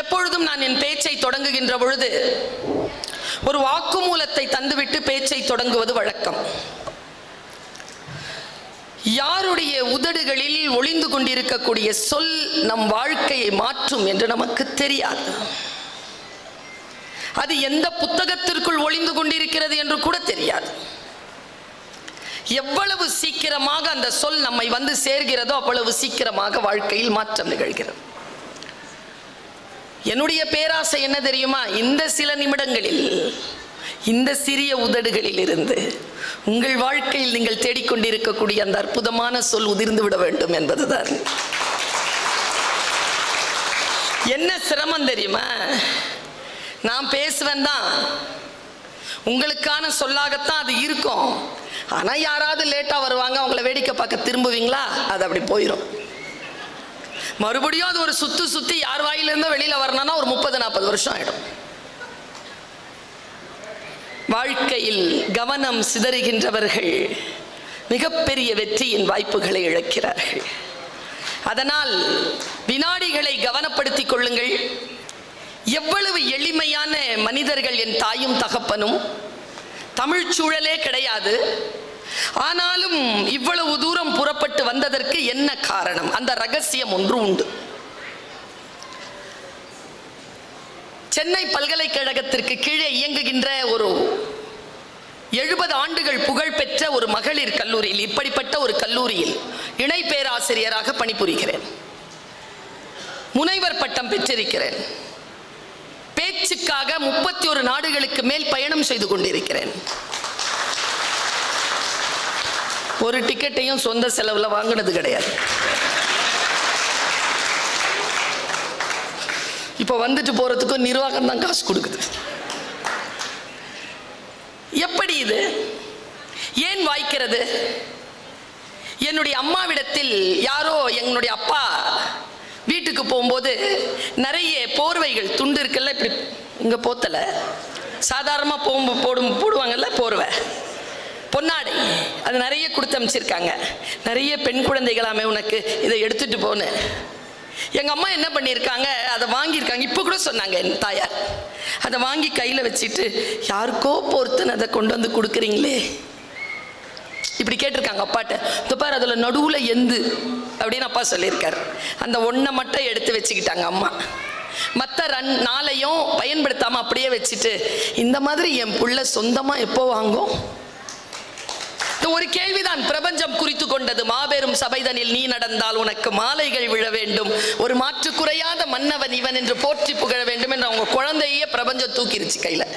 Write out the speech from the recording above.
எப்பொழுதும் நான் என் பேச்சை தொடங்குகின்ற பொழுது ஒரு வாக்குமூலத்தை தந்துவிட்டு பேச்சை தொடங்குவது வழக்கம். யாருடைய உதடுகளில் ஒளிந்து கொண்டிருக்கக்கூடிய சொல் நம் வாழ்க்கையை மாற்றும் என்று நமக்கு தெரியாது. அது எந்த புத்தகத்திற்குள் ஒளிந்து கொண்டிருக்கிறது என்று கூட தெரியாது. எவ்வளவு சீக்கிரமாக அந்த சொல் நம்மை வந்து சேர்கிறதோ அவ்வளவு சீக்கிரமாக வாழ்க்கையில் மாற்றம் நிகழ்கிறது. என்னுடைய பேராசை என்ன தெரியுமா? இந்த சில நிமிடங்களில் இந்த சிறிய உதடுகளில் இருந்து உங்கள் வாழ்க்கையில் நீங்கள் தேடிக்கொண்டிருக்கக்கூடிய அந்த அற்புதமான சொல் உதிர்ந்து விட வேண்டும் என்பதுதான். என்ன சிரமம் தெரியுமா? நான் பேசுவேன் தான். உங்களுக்கான சொல்லாகத்தான் அது இருக்கும். ஆனால் யாராவது லேட்டாக வருவாங்க அவங்கள வேடிக்கை பார்க்க திரும்புவீங்களா? அது அப்படி போயிடும் மறுபடியும் அது ஒரு சுத்து சுத்தி யார் வாயிலிருந்தோ வெளியில வரணும்னா ஒரு முப்பது நாற்பது வருஷம் ஆயிடும். வாழ்க்கையில் கவனம் சிதறுகின்றவர்கள் மிகப்பெரிய வெற்றியின் வாய்ப்புகளை இழக்கிறார்கள். அதனால் வினாடிகளை கவனப்படுத்திக் கொள்ளுங்கள். எவ்வளவு எளிமையான மனிதர்கள் என் தாயும் தகப்பனும் தமிழ் சூழலே கிடையாது. ஆனாலும் இவ்வளவு தூரம் புறப்பட்டு வந்ததற்கு என்ன காரணம்? அந்த ரகசியம் ஒன்று உண்டு. சென்னை பல்கலைக்கழகத்திற்கு கீழே இயங்குகின்ற ஒரு எழுபது ஆண்டுகள் புகழ்பெற்ற ஒரு மகளிர் கல்லூரியில் இப்படிப்பட்ட ஒரு கல்லூரியில் இணை பேராசிரியராக பணிபுரிகிறேன். முனைவர் பட்டம் பெற்றிருக்கிறேன். பேச்சுக்காக முப்பத்தி ஒரு நாடுகளுக்கு மேல் பயணம் செய்து கொண்டிருக்கிறேன். ஒரு டிக்கெட்டையும் சொந்த செலவில் வாங்கினது கிடையாது. இப்போ வந்துட்டு போகிறதுக்கும் நிர்வாகம் தான் காசு கொடுக்குது. எப்படி இது? ஏன் வாய்க்கிறது? என்னுடைய அம்மாவிடத்தில் யாரோ என்னுடைய அப்பா வீட்டுக்கு போகும்போது நிறைய போர்வைகள் துண்டு இருக்குல்ல இப்படி இங்கே போத்தலை. சாதாரணமாக போகும் போடும் போடுவாங்கல்ல போர்வை. பொன்னாடை. அது நிறைய கொடுத்து அமைச்சிருக்காங்க. நிறைய பெண் குழந்தைகளாமே உனக்கு இதை எடுத்துட்டு போனேன். எங்கள் அம்மா என்ன பண்ணியிருக்காங்க? அதை வாங்கியிருக்காங்க. இப்போ கூட சொன்னாங்க என் தாயார். அதை வாங்கி கையில் வச்சுட்டு யாருக்கோ பொறுத்துன்னு அதை கொண்டு வந்து கொடுக்குறீங்களே? இப்படி கேட்டிருக்காங்க அப்பாட்ட. இந்த பார் அதில் நடுவில் எந்து. அப்படின்னு அப்பா சொல்லியிருக்காரு. அந்த ஒன்றை மட்டும் எடுத்து வச்சுக்கிட்டாங்க அம்மா. மற்ற ரன் நாளையும் பயன்படுத்தாமல் அப்படியே வச்சுட்டு இந்த மாதிரி என் புள்ள சொந்தமாக எப்போ வாங்கும்? ஒரு கேள்விதான் பிரபஞ்சம் குறித்து கொண்டது. மாபெரும் சபைதனில் நீ நடந்தால் உனக்கு மாலைகள் விழ வேண்டும். ஒரு மாற்று குறையாத மன்னவன் இவன் என்று போற்றி புகழ வேண்டும் என்று அவங்க குழந்தையே பிரபஞ்சம் தூக்கிருச்சு கையில.